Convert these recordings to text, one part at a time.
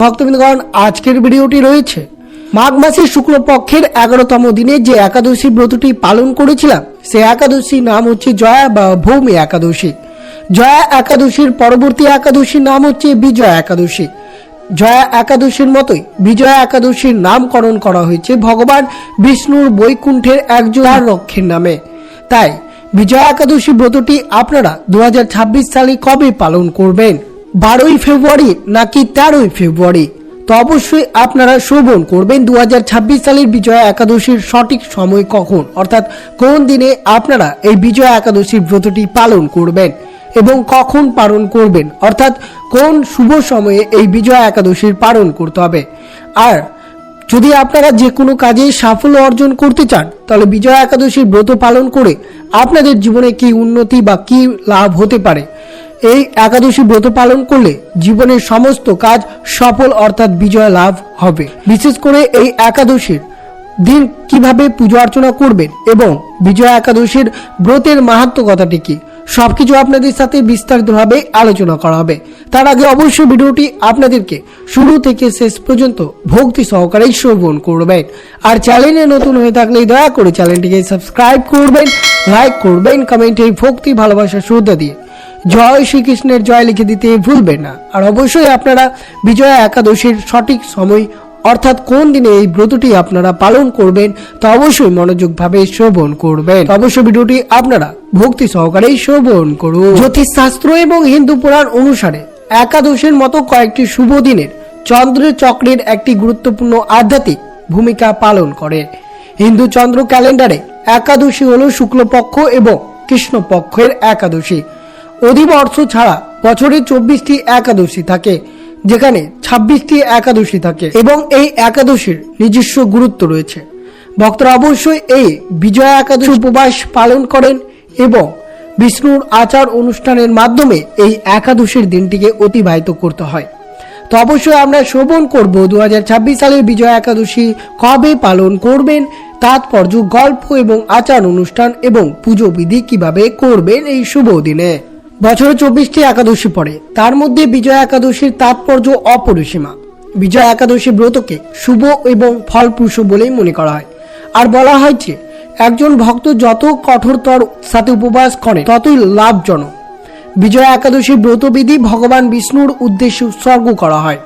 ভক্তবৃন্দগণ, আজকের ভিডিওটি রয়েছে। মাঘ মাসের শুক্লপক্ষের এগারোতম দিনে যে একাদশী ব্রতটি পালন করেছিলাম, সে একাদশী নাম হচ্ছে জয়া বা ভৌমি একাদশী। জয়া একাদশীর পরবর্তী একাদশীর নাম হচ্ছে বিজয়া একাদশী। জয়া একাদশীর মতোই বিজয়া একাদশীর নামকরণ করা হয়েছে ভগবান বিষ্ণুর বৈকুণ্ঠের একজন রক্ষের নামে। তাই বিজয়া একাদশী ব্রতটি আপনারা দু হাজার ছাব্বিশ সালে কবে পালন করবেন? বারোই ফেব্রুয়ারি নাকি তেরোই ফেব্রুয়ারি? তো অবশ্যই আপনারা শ্রবণ করবেন। দু হাজার ছাব্বিশ সালের বিজয়া একাদশীর সঠিক সময় কখন? অর্থাৎ কোন দিনে আপনারা এই বিজয়া একাদশীর ব্রতটি পালন করবেন এবং কখন পালন করবেন? অর্থাৎ কোন শুভ সময়ে এই বিজয়া একাদশীর পালন করতে হবে? আর যদি আপনারা যে কোনো কাজে সাফল্য অর্জন করতে চান, তাহলে বিজয়া একাদশীর ব্রত পালন করে আপনাদের জীবনে কি উন্নতি বা কি লাভ হতে পারে? এই একাদশী ব্রত পালন করলে জীবনের সমস্ত কাজ সফল অর্থাৎ বিজয় লাভ হবে। বিশেষ করে এই একাদশীর দিন কীভাবে পুজো অর্চনা করবেন এবং বিজয়া একাদশীর ব্রতের মাহাত্ম কথাটি কি, সবকিছু আপনাদের সাথে বিস্তারিতভাবে আলোচনা করা হবে। তার আগে অবশ্যই ভিডিওটি আপনাদেরকে শুরু থেকে শেষ পর্যন্ত ভক্তি সহকারে শ্রবণ করবেন। আর চ্যানেলে নতুন হয়ে থাকলে দয়া করে চ্যানেলটিকে সাবস্ক্রাইব করবেন, লাইক করবেন, কমেন্টে ভক্তি, ভালোবাসা, শ্রদ্ধা দিয়ে জয় শ্রীকৃষ্ণের জয় লিখে দিতে ভুলবেন না। আর অবশ্যই আপনারা বিজয়া একাদশীর সঠিক সময়, অর্থাৎ কোন দিনে এই ব্রতটি আপনারা পালন করবেন, তা অবশ্যই মনোযোগভাবে শ্রবণ করবেন। অবশ্যই ভিডিওটি আপনারা ভক্তি সহকারেই শ্রবণ করুন। জ্যোতিষশাস্ত্র এবং হিন্দু পুরাণ অনুসারে একাদশীর মতো কয়েকটি শুভ দিনের চন্দ্র চক্রের একটি গুরুত্বপূর্ণ আধ্যাত্মিক ভূমিকা পালন করে। হিন্দু চন্দ্র ক্যালেন্ডারে একাদশী হল শুক্লপক্ষ এবং কৃষ্ণপক্ষের একাদশী। অধিবর্ষ ছাড়া বছরে চব্বিশটি একাদশী থাকে, যেখানে ছাব্বিশটি একাদশী থাকে এবং এই একাদশীর নিজস্ব গুরুত্ব রয়েছে। ভক্তরা অবশ্যই এই বিজয়া একাদশী উপবাস পালন করেন এবং বিষ্ণুর আচার অনুষ্ঠানের মাধ্যমে এই একাদশীর দিনটিকে অতিবাহিত করতে হয়। তো অবশ্যই আমরা শ্রবণ করব দু হাজার ছাব্বিশ সালের বিজয়া একাদশী কবে পালন করবেন, তাৎপর্য, গল্প এবং আচার অনুষ্ঠান এবং পুজো বিধি কীভাবে করবেন এই শুভ দিনে। বছরে চব্বিশটি একাদশী পড়ে। তার মধ্যে বিজয়া একাদশীর তাৎপর্য অপরিসীমা। বিজয়া একাদশী ব্রতকে শুভ এবং ফলপ্রসূ বলেই মনে করা হয়। আর বলা হয় যে, একজন ভক্ত যত কঠোরতর সাথে উপবাস করে, ততই লাভজনক। বিজয়া একাদশী ব্রতবিধি ভগবান বিষ্ণুর উদ্দেশ্যে উৎসর্গ করা হয়।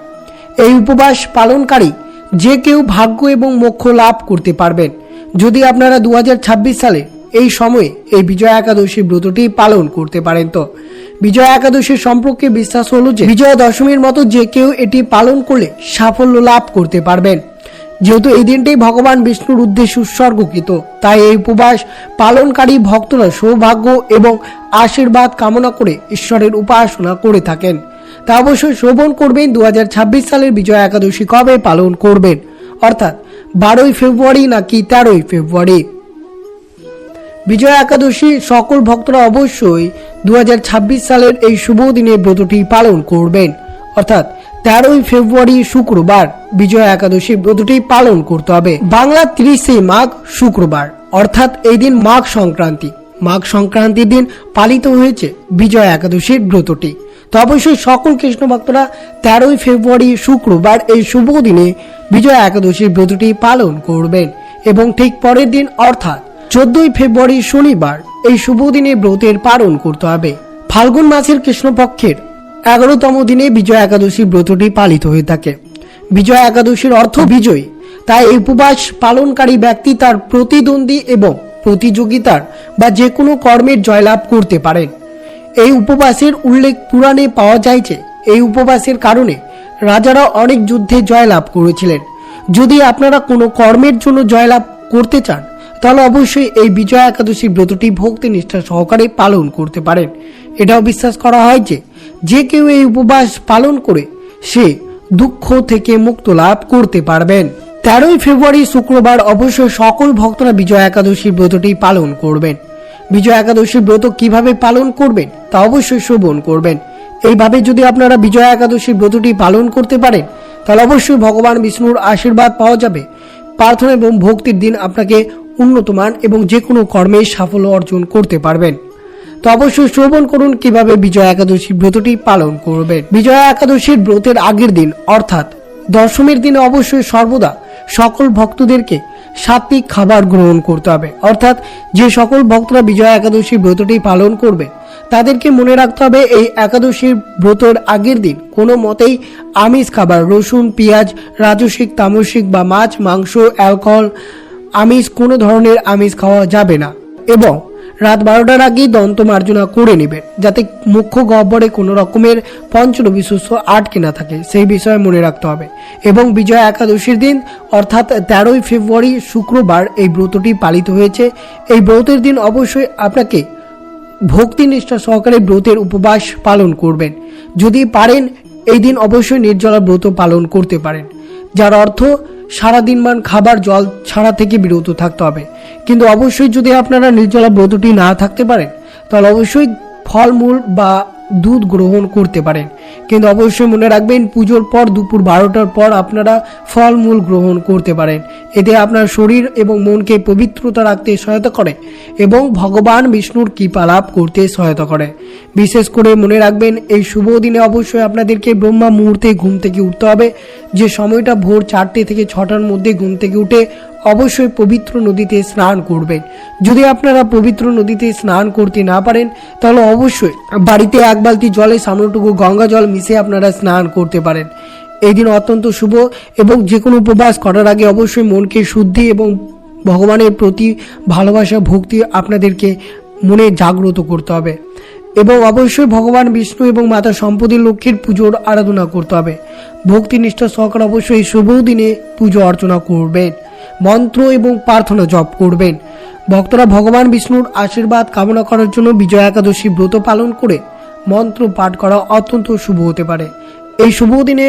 এই উপবাস পালনকারী যে কেউ ভাগ্য এবং মোক্ষ লাভ করতে পারবেন। যদি আপনারা দু হাজার ছাব্বিশ সালে এই সময়ে এই বিজয়া একাদশী ব্রতটি পালন করতে পারেন তো। বিজয়া একাদশীর সম্পর্কে বিশ্বাস হলো যে, বিজয়া দশমীর মতো যে কেউ এটি পালন করলে সাফল্য লাভ করতে পারবেন। যেহেতু এই দিনটি ভগবান বিষ্ণুর উদ্দেশ্যে উৎসর্গকৃত, তাই এই উপবাস পালনকারী ভক্তরা সৌভাগ্য এবং আশীর্বাদ কামনা করে ঈশ্বরের উপাসনা করে থাকেন। তা অবশ্যই শ্রবণ করবেন দু হাজার ছাব্বিশ সালের বিজয়া একাদশী কবে পালন করবেন? অর্থাৎ বারোই ফেব্রুয়ারি নাকি তেরোই ফেব্রুয়ারি? বিজয়া একাদশী সকল ভক্তরা অবশ্যই দুই হাজার ছাব্বিশ সালের এই শুভ দিনে ব্রতটি পালন করবেন। অর্থাৎ তেরোই ফেব্রুয়ারি শুক্রবার বিজয়া একাদশী ব্রতটি পালন করতে হবে। বাংলা তিরিশে মাঘ শুক্রবার, অর্থাৎ এই দিন মাঘ সংক্রান্তি। মাঘ সংক্রান্তির দিন পালিত হয়েছে বিজয়া একাদশীর ব্রতটি। তো অবশ্যই সকল কৃষ্ণ ভক্তরা তেরোই ফেব্রুয়ারি শুক্রবার এই শুভ দিনে বিজয়া একাদশীর ব্রতটি পালন করবেন। এবং ঠিক পরের দিন, অর্থাৎ চোদ্দই ফেব্রুয়ারি শনিবার এই শুভ দিনে ব্রতের পালন করতে হবে। ফাল্গুন মাসের কৃষ্ণপক্ষের এগারোতম দিনে বিজয়া একাদশী ব্রতটি পালিত হয়ে থাকে। বিজয়া একাদশীর অর্থ বিজয়ী, তাই এই উপবাস পালনকারী ব্যক্তি তার প্রতিদ্বন্দ্বী এবং প্রতিযোগিতার বা যে কোনো কর্মের জয়লাভ করতে পারেন। এই উপবাসের উল্লেখ পুরাণে পাওয়া যায় যে, এই উপবাসের কারণে রাজারা অনেক যুদ্ধে জয়লাভ করেছিলেন। যদি আপনারা কোনো কর্মের জন্য জয়লাভ করতে চান তাহলে অবশ্যই এই বিজয়া একাদশী ব্রতটি ভক্তি নিষ্ঠা সহকারে পালন করতে পারেন। এটাও বিশ্বাস করা হয় যে যে কেউ এই উপবাস পালন করে, সে দুঃখ থেকে মুক্ত লাভ করতে পারবেন। তেরোই ফেব্রুয়ারি শুক্রবার অবশ্যই সকল ভক্তরা বিজয়া একাদশী ব্রতটি পালন করবেন। বিজয়া একাদশী ব্রত কীভাবে পালন করবেন, তা অবশ্যই শ্রবণ করবেন। এইভাবে যদি আপনারা বিজয়া একাদশী ব্রতটি পালন করতে পারেন, তাহলে অবশ্যই ভগবান বিষ্ণুর আশীর্বাদ পাওয়া যাবে। প্রার্থনা এবং ভক্তির দিন আপনাকে উন্নতমান এবং যে কোনো কর্মে সাফল্য অর্জন করতে পারবেন। তো অবশ্যই শ্রবণ করুন কীভাবে বিজয়া একাদশী ব্রতটি পালন করবেন। বিজয়া একাদশীর ব্রতের আগের দিন, অর্থাৎ দশমীর দিনে অবশ্যই সর্বদা সকল ভক্তদেরকে সাত্বিক খাবার গ্রহণ করতে হবে। অর্থাৎ যে সকল ভক্তরা বিজয়া একাদশী ব্রতটি পালন করবে, তাদেরকে মনে রাখতে হবে এই একাদশীর ব্রতর আগের দিন কোনো মতেই আমিষ খাবার, রসুন, পেঁয়াজ, রাজসিক, তামসিক বা মাছ, মাংস, অ্যালকোহল আমিষ কোনো ধরনের আমিষ খাওয়া যাবে না। এবং রাত বারোটার আগেই দন্ত মার্জনা করে নেবেন যাতে মুখ্য গহ্বরে কোনো রকমের পঞ্চরবি শস্য আটকে না থাকে, সেই বিষয়ে মনে রাখতে হবে। এবং বিজয়া একাদশীর দিন, অর্থাৎ তেরোই ফেব্রুয়ারি শুক্রবার এই ব্রতটি পালিত হয়েছে। এই ব্রতের দিন অবশ্যই আপনাকে ভক্তি নিষ্ঠা সহকারে ব্রতের উপবাস পালন করবেন। যদি পারেন, এই দিন অবশ্যই নির্জলা ব্রত পালন করতে পারেন। যার অর্থ সারাদিন মান খাবার, জল ছাড়া থেকে বিরত থাকতে হবে। কিন্তু অবশ্যই যদি আপনারা নির্জলা ব্রতটি না থাকতে পারেন, তাহলে অবশ্যই ফলমূল বা দুধ গ্রহণ করতে পারেন। কিন্তু অবশ্যই মনে রাখবেন, পুজোর পর দুপুর বারোটার পর আপনারা ফলমূল গ্রহণ করতে পারেন। এতে আপনার শরীর এবং মনকে পবিত্রতা রাখতে সহায়তা করে এবং ভগবান বিষ্ণুর কৃপা লাভ করতে সহায়তা করে। বিশেষ করে মনে রাখবেন, এই শুভ দিনে অবশ্যই আপনাদেরকে ব্রহ্মা মুহূর্তে ঘুম থেকে উঠতে হবে। যে সময়টা ভোর চারটে থেকে ছটার মধ্যে ঘুম থেকে উঠে অবশ্যই পবিত্র নদীতে স্নান করবেন। যদি আপনারা পবিত্র নদীতে স্নান করতে না পারেন, তাহলে অবশ্যই বাড়িতে এক বালতি জলে সামান্যটুকু গঙ্গা জল মিশিয়ে আপনারা স্নান করতে পারেন। এই দিন অত্যন্ত শুভ এবং যে কোনো উপবাস করার আগে অবশ্যই মনকে শুদ্ধি এবং ভগবানের প্রতি ভালোবাসা, ভক্তি আপনাদেরকে মনে জাগ্রত করতে হবে। এবং অবশ্যই ভগবান বিষ্ণু এবং মাতা সম্পদের লক্ষ্মীর পুজোর আরাধনা করতে হবে। ভক্তি নিষ্ঠা সহকারে অবশ্যই শুভ দিনে পুজো অর্চনা করবেন। মন্ত্র এবং প্রার্থনা জপ করবেন। ভক্তরা ভগবান বিষ্ণুর আশীর্বাদ কামনা করার জন্য বিজয়া একাদশী ব্রত পালন করে মন্ত্র পাঠ করা অত্যন্ত শুভ হতে পারে। এই শুভ দিনে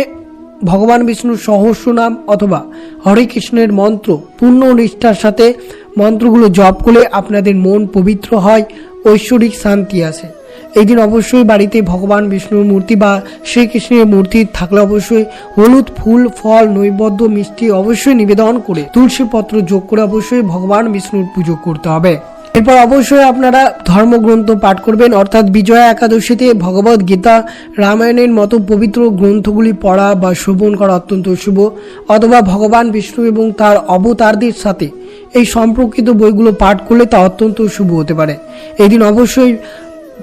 ভগবান বিষ্ণুর সহস্র নাম অথবা হরে কৃষ্ণের মন্ত্র, পূর্ণ নিষ্ঠার সাথে মন্ত্রগুলো জপ করলে আপনাদের মন পবিত্র হয়, ঐশ্বরিক শান্তি আসে। এই দিন অবশ্যই বাড়িতে ভগবান বিষ্ণুর মূর্তি বা শ্রীকৃষ্ণের মূর্তি থাকলে অবশ্যই হলুদ ফুল, ফল, নৈবদ্য, মিষ্টি অবশ্যই নিবেদন করে তুলসী পত্র যোগ করে অবশ্যই ভগবান বিষ্ণুর পুজো করতে হবে। এরপর অবশ্যই আপনারা ধর্মগ্রন্থ পাঠ করবেন, অর্থাৎ বিজয়া একাদশীতে ভগবত গীতা, রামায়ণের মতো পবিত্র গ্রন্থগুলি পড়া বা শ্রবণ করা অত্যন্ত শুভ। অথবা ভগবান বিষ্ণু এবং তার অবতারদের সাথে এই সম্পর্কিত বইগুলো পাঠ করলে তা অত্যন্ত শুভ হতে পারে। এই দিন অবশ্যই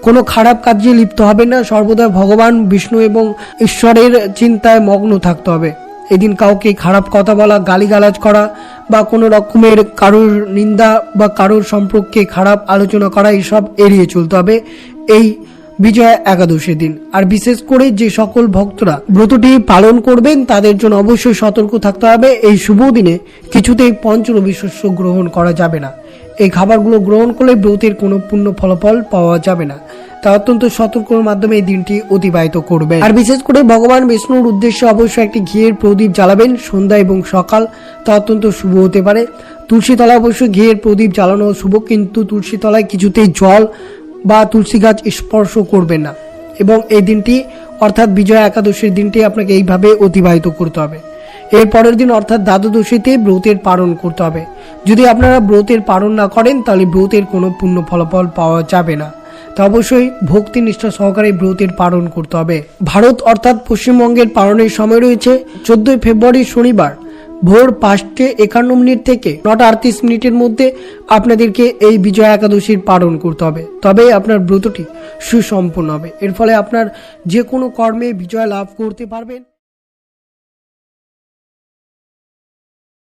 কোনো খারাপ কাজে লিপ্ত হবে না, সর্বদা ভগবান বিষ্ণু এবং ঈশ্বরের চিন্তায় মগ্ন থাকতে হবে। এদিন কাউকে খারাপ কথা বলা, গালিগালাজ করা বা কোনো রকমের কারোর নিন্দা বা কারোর সম্পর্কে খারাপ আলোচনা করা এসব এড়িয়ে চলতে হবে এই বিজয়া একাদশীর দিন। আর বিশেষ করে যে সকল ভক্তরা ব্রতটি পালন করবেন, তাদের জন্য অবশ্যই সতর্ক থাকতে হবে। এই শুভ দিনে কিছুতেই পঞ্চরবি শস্য গ্রহণ করা যাবে না। এই খাবারগুলো গ্রহণ করলে ব্রতের কোনো পূর্ণ ফলাফল পাওয়া যাবে না। তা অত্যন্ত সতর্কর মাধ্যমে এই দিনটি অতিবাহিত করবেন। আর বিশেষ করে ভগবান বিষ্ণুর উদ্দেশ্যে অবশ্যই একটি ঘিয়ের প্রদীপ জ্বালাবেন সন্ধ্যা এবং সকাল, তা অত্যন্ত শুভ হতে পারে। তুলসী তলায় অবশ্যই ঘিয়ের প্রদীপ জ্বালানো শুভ, কিন্তু তুলসী তলায় কিছুতেই জল বা তুলসী গাছ স্পর্শ করবেন না। এবং এই দিনটি, অর্থাৎ বিজয়া একাদশীর দিনটি আপনাকে এইভাবে অতিবাহিত করতে হবে। এর পরের দিন, অর্থাৎ দ্বাদশীতে ব্রতের পালন করতে হবে। যদি আপনারা ব্রতের পালন না করেন, তাহলে ব্রতের কোনো পূর্ণ ফলাফল পাওয়া যাবে না। তা অবশ্যই ভক্তি নিষ্ঠা সহকারে ব্রতের পালন করতে হবে। ভারত অর্থাৎ পশ্চিমবঙ্গের পালনের সময় রয়েছে চোদ্দই ফেব্রুয়ারি শনিবার ভোর পাঁচটে একান্ন মিনিট থেকে নটা আটত্রিশ মিনিটের মধ্যে আপনাদেরকে এই বিজয়া একাদশীর পালন করতে হবে। তবেই আপনার ব্রতটি সুসম্পন্ন হবে। এর ফলে আপনার যে কোনো কর্মে বিজয় লাভ করতে পারবেন।